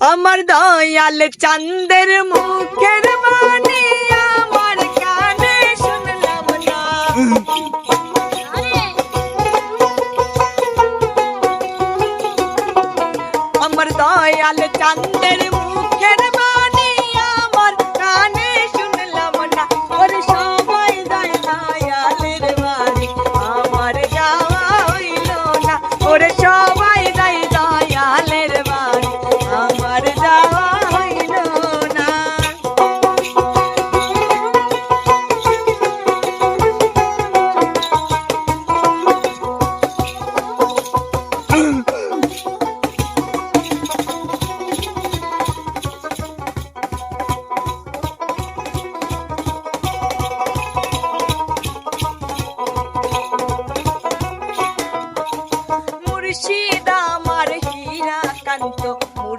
আমার দয়াল চান্দের মুখের বাণী আমার কানে শুনলাম না। আমার দয়াল চাঁদের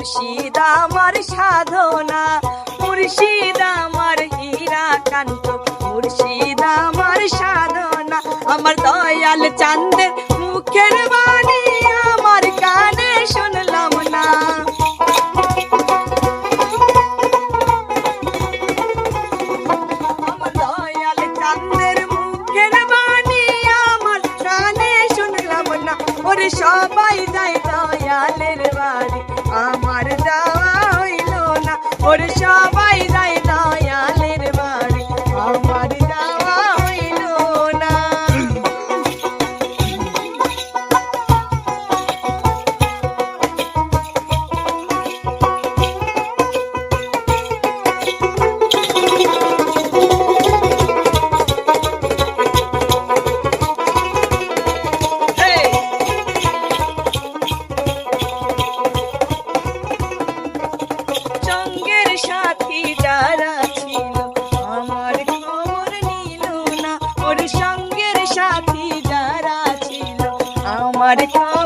মুর্শিদ আমার সাধনা, মুর্শিদ আমার হীরা কান্ত, মুর্শিদ আমার সাধনা, আমার দয়াল চান্দের মুখের বাণী। ওরে সবাই যায় দয়ালের বাড়ি। আমার যাওয়া হইল না ওরে সবাই যায় দয়ালের যারা ছিল আমার খবর নিল না। ওর সঙ্গের সাথী যারা ছিল আমার খবর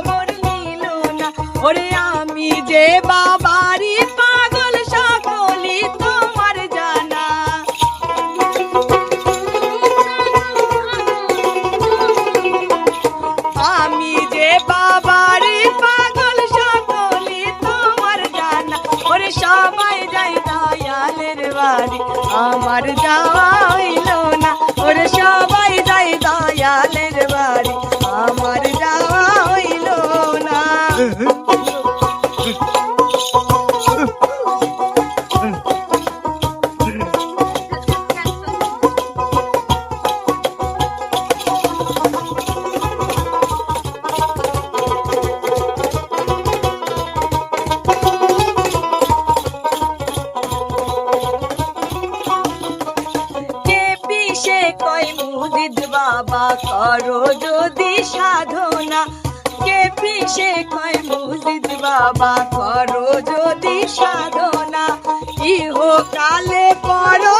যাওয়া মুদিদ বাবা করো যদি সাধনা। কে পিসে কয় মুজিদ বাবা? করো যদি সাধনা। ইহো কালে পরো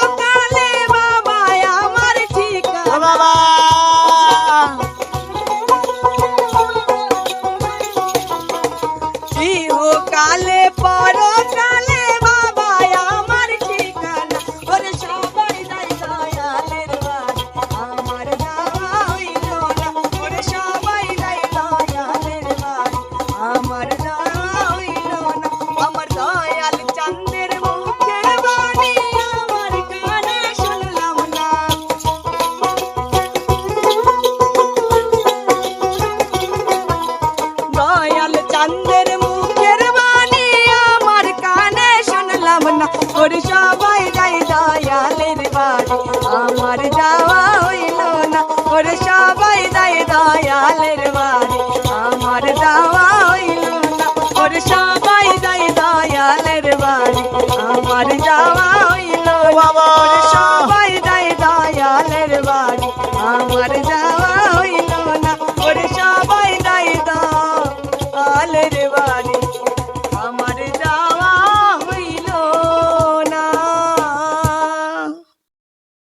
শুনলাম না ওর সবাই যাই দয়ালের বাড়ি। আমার যাওয়া হইল না, ওর সবাই যাই দয়ালের বাড়ি। আমার যাওয়া হইল না, ওর সবাই যাই দয়ালের বাড়ি। আমার যাওয়া হইল বাবা